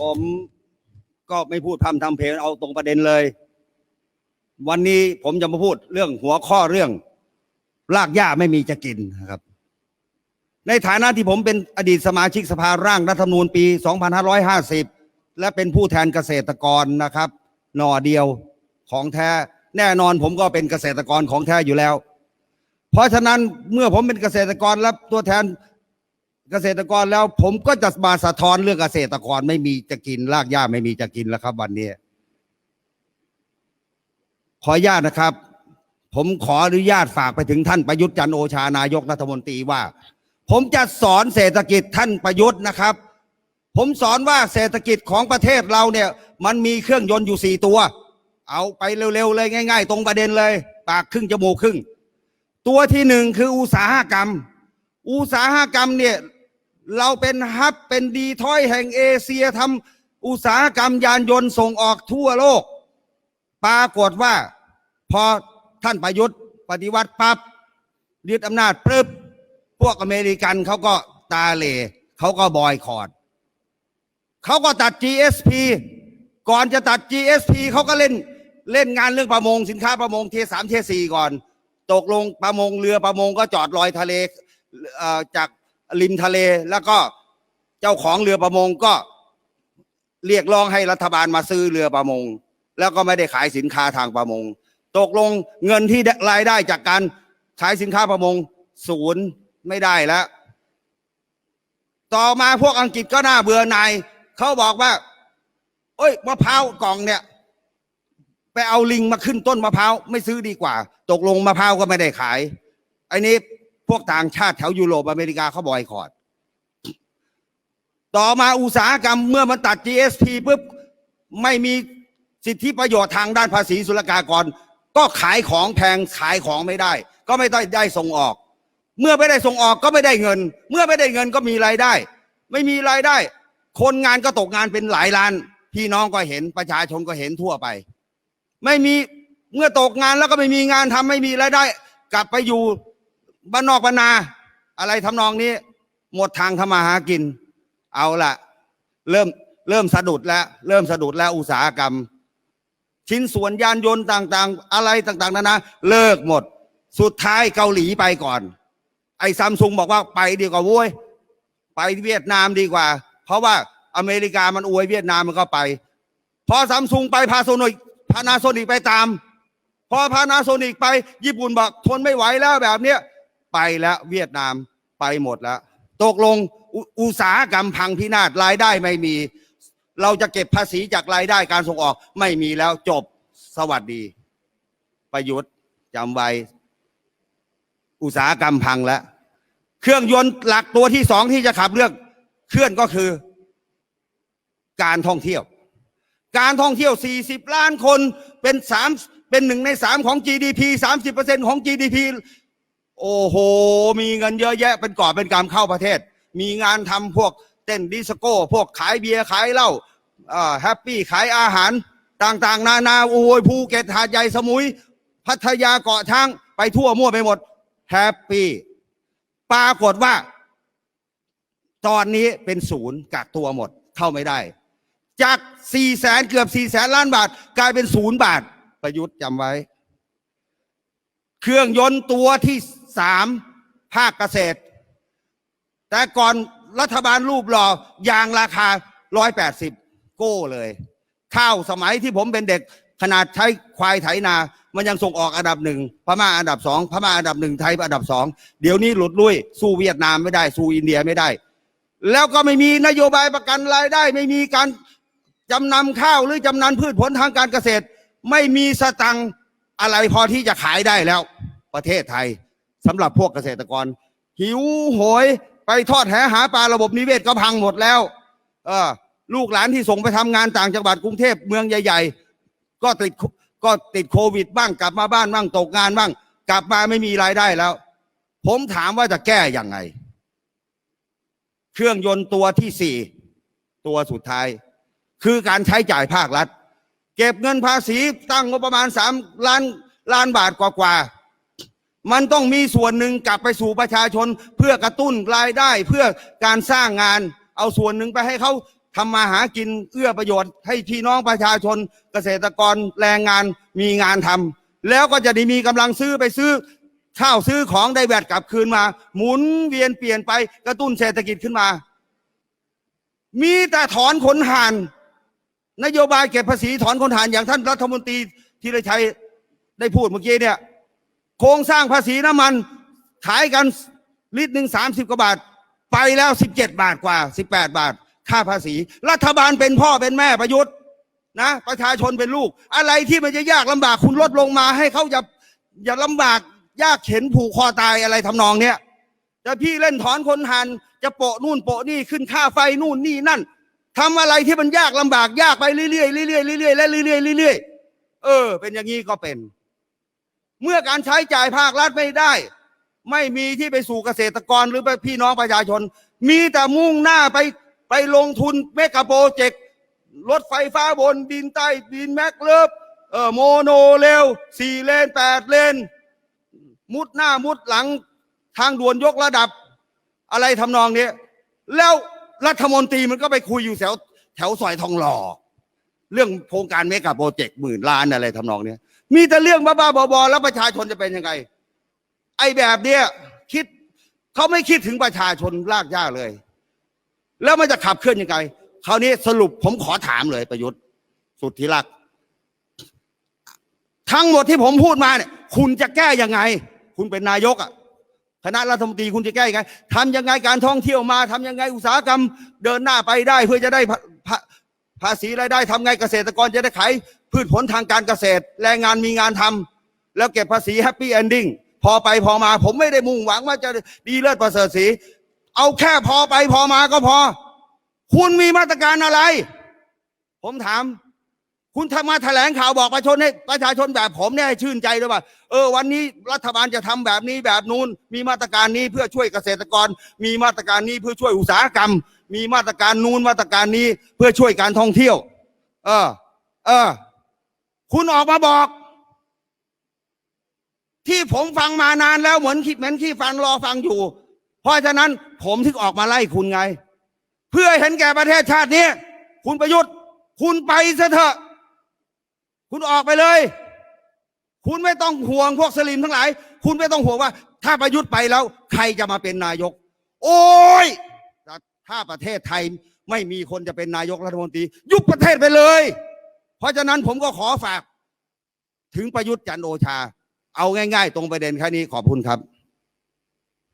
ผมก็ไม่พูดพร่ำทำเพลงเอาตรงประเด็นเลย วันนี้ผมจะมาพูดเรื่องหัวข้อเรื่องรากหญ้าไม่มีจะกินนะครับ ในฐานะที่ผมเป็นอดีตสมาชิกสภาร่างรัฐธรรมนูญปี 2550 และเป็นผู้แทนเกษตรกรนะครับ หน่อเดียวของแท้ แน่นอนผมก็เป็นเกษตรกรของแท้อยู่แล้ว เพราะฉะนั้นเมื่อผมเป็นเกษตรกรและตัวแทน เกษตรกรแล้วผมก็จะมาสะท้อนเรื่องเกษตรกรไม่มีจะกินรากหญ้าไม่มีจะกินแล้วครับ วันนี้ ขออนุญาตนะครับ ผมขออนุญาตฝากไปถึงท่านประยุทธ์จันโอชานายกรัฐมนตรีว่า ผมจะสอนเศรษฐกิจท่านประยุทธ์นะครับ ผมสอนว่าเศรษฐกิจของประเทศเราเนี่ย มันมีเครื่องยนต์อยู่สี่ตัว เอาไปเร็วๆเลยง่าย ๆ ตรงประเด็นเลย ปากครึ่งจมูกครึ่ง ตัวที่หนึ่งคืออุตสาหกรรมอุตสาหกรรมเนี่ย เราเป็นฮับเป็นดีทอยแห่งเอเชียทำอุตสาหกรรมยานยนต์ส่งออกทั่วโลก ปรากฏว่า พอท่านประยุทธ์ปฏิวัติปั๊บยึดอำนาจปึ๊บพวกอเมริกันเขาก็ตาเหล่เขาก็บอยคอรดเขาก็ตัด GSP ก่อนจะตัด GSP เขาก็เล่นเล่นงานเรื่องประมงสินค้าประมงเทสามเทสี่ก่อน ตกลงประมงเรือประมงก็จอดลอยทะเลอ่อจาก ริมทะเลแล้วก็เจ้าของเรือประมงก็เรียกร้องให้รัฐบาลมาซื้อเรือประมง แล้วก็ไม่ได้ขายสินค้าทางประมง ตกลงเงินที่ได้รายได้จากการขายสินค้าประมงศูนย์ไม่ได้แล้ว ต่อมาพวกอังกฤษก็น่าเบื่อหน่ายเขาบอกว่า เอ้ยมะพร้าวกล่องเนี่ย ไปเอาลิงมาขึ้นต้นมะพร้าวไม่ซื้อดีกว่า ตกลงมะพร้าวก็ไม่ได้ขายไอ้นี้ พวกต่างชาติแถวยุโรปอเมริกาเขาบอยคอรดต่อมาอุตสาหกรรมเมื่อมันตัด GSP ปุ๊บไม่มีสิทธิประโยชน์ทางด้านภาษีศุลกากร ก็ขายของแพงขายของไม่ได้ ก็ไม่ได้ได้ส่งออก เมื่อไม่ได้ส่งออกก็ไม่ได้เงิน เมื่อไม่ได้เงินก็มีรายได้ ไม่มีรายได้ คนงานก็ตกงานเป็นหลายล้าน พี่น้องก็เห็นประชาชนก็เห็นทั่วไป ไม่มีเมื่อตกงานแล้วก็ไม่มีงานทำไม่มีรายได้ กลับไปอยู่ บ้านนอกบ้านนา อะไรทำนองนี้ หมดทางทำมาหากิน เอาละเริ่มเริ่มสะดุดแล้ว เริ่มสะดุดแล้วอุตสาหกรรม ชิ้นส่วนยานยนต์ต่าง ๆ อะไรต่างๆนานาเลิกหมด สุดท้ายเกาหลีไปก่อน ไอ้ซัมซุงบอกว่าไปดีกว่าโว้ยไปเวียดนามดีกว่า เพราะว่าอเมริกามันอวยเวียดนามมันก็ไป พอซัมซุงไปพาโซนิกพานาโซนิกไปตาม พอพานาโซนิกไปญี่ปุ่นบอกทนไม่ไหวแล้วแบบเนี้ย ไปแล้วเวียดนามไปหมดแล้ว ตกลงอุอุตสาหกรรมพังพินาศรายได้ไม่มี เราจะเก็บภาษีจากรายได้การส่งออกไม่มีแล้วจบสวัสดี ประยุทธ์จำไว้ อุตสาหกรรมพังแล้ว เครื่องยนต์หลักตัวที่สองที่จะขับเรื่องเคลื่อนก็คือ การท่องเที่ยว การท่องเที่ยว 40 ล้านคนเป็นสามเป็นหนึ่งในสามของ GDP 30%ของ GDP โอ้โห มีเงินเยอะแยะเป็นกอเป็นกำเข้าประเทศ มีงานทำพวกเต้นดิสโก้ พวกขายเบียร์ขายเหล้าแฮปปี้ขายอาหารต่างๆ นานาโอ้ยภูเก็ตหาดใหญ่สมุย พัทยาเกาะช้างไปทั่วมั่วไปหมดแฮปปี้ปรากฏว่า ตอนนี้เป็นศูนย์กักตัวหมดเข้าไม่ได้ จาก4ี่แสนเกือบ4ี่แสนล้านบาท กลายเป็นศูนย์บาท ประยุทธ์จำไว้ เครื่องยนต์ตัวที่ สามภาคเกษตร แต่ก่อนรัฐบาลรูปหล่อยางราคา180โก้เลย ข้าวสมัยที่ผมเป็นเด็กขนาดใช้ควายไถนา มันยังส่งออกอันดับหนึ่งพม่าอันดับสองพม่าอันดับหนึ่งไทยอันดับสองเดี๋ยวนี้หลุดลุยสู้เวียดนามไม่ได้ สู้อินเดียไม่ได้ แล้วก็ไม่มีนโยบายประกันรายได้ ไม่มีการจำนำข้าวหรือจำนำพืชผลทางการเกษตร ไม่มีสตังอะไรพอที่จะขายได้แล้ว ประเทศไทย สำหรับพวกเกษตรกร หิวโหย ไปทอดแหหาปลาระบบนิเวศก็พังหมดแล้ว เออลูกหลานที่ส่งไปทำงานต่างจังหวัดกรุงเทพเมืองใหญ่ ๆ ก็ติดก็ติดโควิดบ้างกลับมาบ้านบ้างตกงานบ้าง กลับมาไม่มีรายได้แล้ว ผมถามว่าจะแก้อย่างไง เครื่องยนต์ตัวที่สี่ตัวสุดท้าย คือการใช้จ่ายภาครัฐ เก็บเงินภาษีตั้งงบประมาณสามล้านล้านบาทกว่าๆ มันต้องมีส่วนหนึ่งกลับไปสู่ประชาชน เพื่อกระตุ้นรายได้เพื่อการสร้างงาน เอาส่วนหนึ่งไปให้เขาทำมาหากินเอื้อประโยชน์ ให้พี่น้องประชาชน เกษตรกรแรงงานมีงานทำแล้วก็จะได้มีกำลังซื้อไปซื้อข้าวซื้อของได้แวดกลับคืนมา หมุนเวียนเปลี่ยนไปกระตุ้นเศรษฐกิจขึ้นมา มีแต่ถอนขนหานนโยบายเก็บภาษีถอนขนหานอย่างท่านรัฐมนตรีธีรชัยได้พูดเมื่อกี้เนี่ย โครงสร้างภาษีน้ำมัน ขายกันลิตรหนึ่งสามสิบกว่าบาท ไปแล้วสิบเจ็ดบาทกว่าสิบแปดบาท ค่าภาษี รัฐบาลเป็นพ่อเป็นแม่ประยุทธ์นะประชาชนเป็นลูก อะไรที่มันจะยากลำบากคุณลดลงมาให้เขาอย่าอย่าลำบากยากเข็นผูกคอตายอะไรทำนองเนี้ยแต่พี่เล่นถอนคนหันจะโปะนู่นโปะนี่ขึ้นค่าไฟนู่นนี่นั่นทำอะไรที่มันยากลำบากยากไปเรื่อยๆเรื่อยๆเรื่อยๆและเรื่อยๆเรื่อยๆเออ เป็นอย่างนี้ก็เป็น เมื่อการใช้จ่ายภาครัฐไม่ได้ ไม่มีที่ไปสู่เกษตรกรหรือไปพี่น้องประชาชน มีแต่มุ่งหน้าไปไปลงทุนเมกะโปรเจกต์รถไฟฟ้าบนดินใต้ดินแม็กเลิฟเออโมโนเรลสี่เลนแปดเลน มุดหน้ามุดหลังทางด่วนยกระดับ อะไรทำนองนี้ แล้วรัฐมนตรีมันก็ไปคุยอยู่แถวแถวซอยทองหล่อเรื่องโครงการเมกะโปรเจกต์หมื่นล้านอะไรทำนองนี้ มีแต่เรื่องบ้าๆบอๆแล้วประชาชนจะเป็นยังไง ไอ้แบบเนี้ยคิดเขาไม่คิดถึงประชาชนลากย่าเลย แล้วมันจะขับเคลื่อนยังไงคราวนี้สรุปผมขอถามเลยประยุทธ์ สุดที่รัก ทั้งหมดที่ผมพูดมาเนี่ย คุณจะแก้ยังไง คุณเป็นนายกอะคณะรัฐมนตรีคุณจะแก้ยังไงทำยังไงการท่องเที่ยวมาทำยังไงอุตสาหกรรม เดินหน้าไปได้เพื่อจะได้ภาภาภาษีรายได้ทำไงเกษตรกรจะได้ขาย พืชผลทางการเกษตร แรงงานมีงานทำแล้วเก็บภาษีแฮปปี้เอนดิ้งพอไปพอมาผมไม่ได้มุ่งหวังว่าจะดีเลิศประเสริฐสีเอาแค่พอไปพอมาก็พอ คุณมีมาตรการอะไร ผมถาม คุณทำมาแถลงข่าวบอกประชาชนให้ประชาชนแบบผมเนี่ยชื่นใจด้วยว่า เออวันนี้รัฐบาลจะทำแบบนี้แบบนู้น มีมาตรการนี้เพื่อช่วยเกษตรกร มีมาตรการนี้เพื่อช่วยอุตสาหกรรม มีมาตรการนู้นมาตรการนี้เพื่อช่วยการท่องเที่ยว เออ เออ คุณออกมาบอก ที่ผมฟังมานานแล้วเหมือนขี้เหมือนขี้ฟันรอฟังอยู่ เพราะฉะนั้นผมถึงออกมาไล่คุณไง เพื่อเห็นแก่ประเทศชาตินี้ คุณประยุทธ์ คุณไปซะเถอะ คุณออกไปเลย คุณไม่ต้องห่วงพวกสลิมทั้งหลาย คุณไม่ต้องห่วงว่า ถ้าประยุทธ์ไปแล้ว ใครจะมาเป็นนายก โอ้ยถ้าประเทศไทยไม่มีคนจะเป็นนายกรัฐมนตรี ยุบประเทศไปเลย เพราะฉะนั้นผมก็ขอฝาก ถึงประยุทธ์จันโอชา เอาง่าย ๆ ตรงประเด็นแค่นี้ขอบคุณครับ